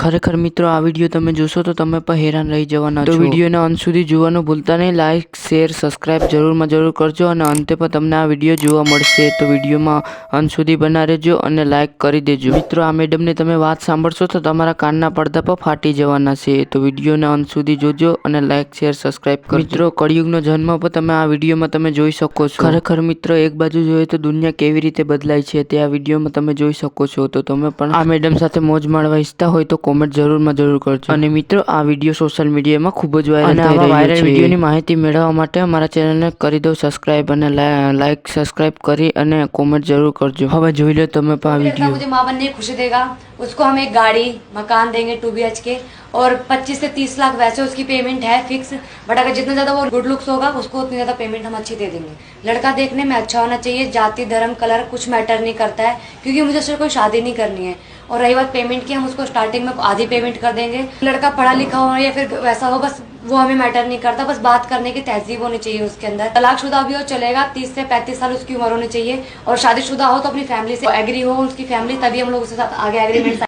ખરેખર મિત્રો, આ વીડિયો તમે જોશો તો તમે પણ હેરાન રહી જવાના તો વિડીયોના અંત સુધી જોવાનું, ભૂલતા નહીં. લાઈક શેર સબસ્ક્રાઇબ જરૂરમાં જરૂર કરજો અને અંતે પણ તમને આ વીડિયો જોવા મળશે. તો વિડીયોમાં અંત સુધી બના રહેજો અને લાઈક કરી દેજો. મિત્રો, આ મેડમને તમે વાત સાંભળશો તો તમારા કાનના પડદા પર ફાટી જવાના છે. તો વિડીયોના અંત સુધી જોજો અને લાઈક શેર સબસ્ક્રાઇબ કરજો. મિત્રો, કળિયુગનો જન્મ પણ તમે આ વિડીયોમાં તમે જોઈ શકો છો. ખરેખર મિત્રો, એક બાજુ જોઈએ તો દુનિયા કેવી રીતે બદલાય છે, તે આ વિડીયોમાં તમે જોઈ શકો છો. તો તમે પણ આ મેડમ સાથે મોજ માણવા ઈચ્છતા હોય તો કોમેન્ટ જરૂરમાં જરૂર કરજો અને મિત્રો આ વિડીયો સોશિયલ મીડિયામાં ખૂબ જ વાયરલ થઈ રહ્યો વાયરલ વિડીયોની માહિતી મેળવવા માટે અમારા ચેનલને કરી દો સબસ્ક્રાઇબ અને લાઈક સબસ્ક્રાઇબ કરી અને કોમેન્ટ જરૂર કરજો હવે જોઈ લો તમે પણ આ लड़का વિડીયો मुझे माँ बनने की खुशी देगा उसको हम एक गाड़ी मकान देंगे टू बी एच के और 25 से 30 लाख वैसे उसकी पेमेंट है फिक्स बट अगर जितना ज़्यादा वो गुड लुक्स होगा, उसको उतनी ज़्यादा पेमेंट हम अच्छी दे देंगे। लड़का देखने में अच्छा होना चाहिए, जाति, धर्म कलर कुछ मैटर नहीं करता है, क्योंकि मुझे उससे कोई शादी नहीं करनी है। और रही बात पेमेंट की, हम उसको स्टार्टिंग में आधी पेमेंट कर देंगे। लड़का पढ़ा लिखा हो या फिर वैसा हो, बस वो हमें मैटर नहीं करता, बस बात करने की तहजीब होनी चाहिए उसके अंदर। तलाकशुदा भी हो, चलेगा, तीस से पैंतीस साल उसकी उम्र होनी चाहिए। और शादीशुदा हो तो अपनी फैमिली से एग्री हो, उसकी फैमिली तभी हम लोग उसके साथ आगे एग्रीमेंट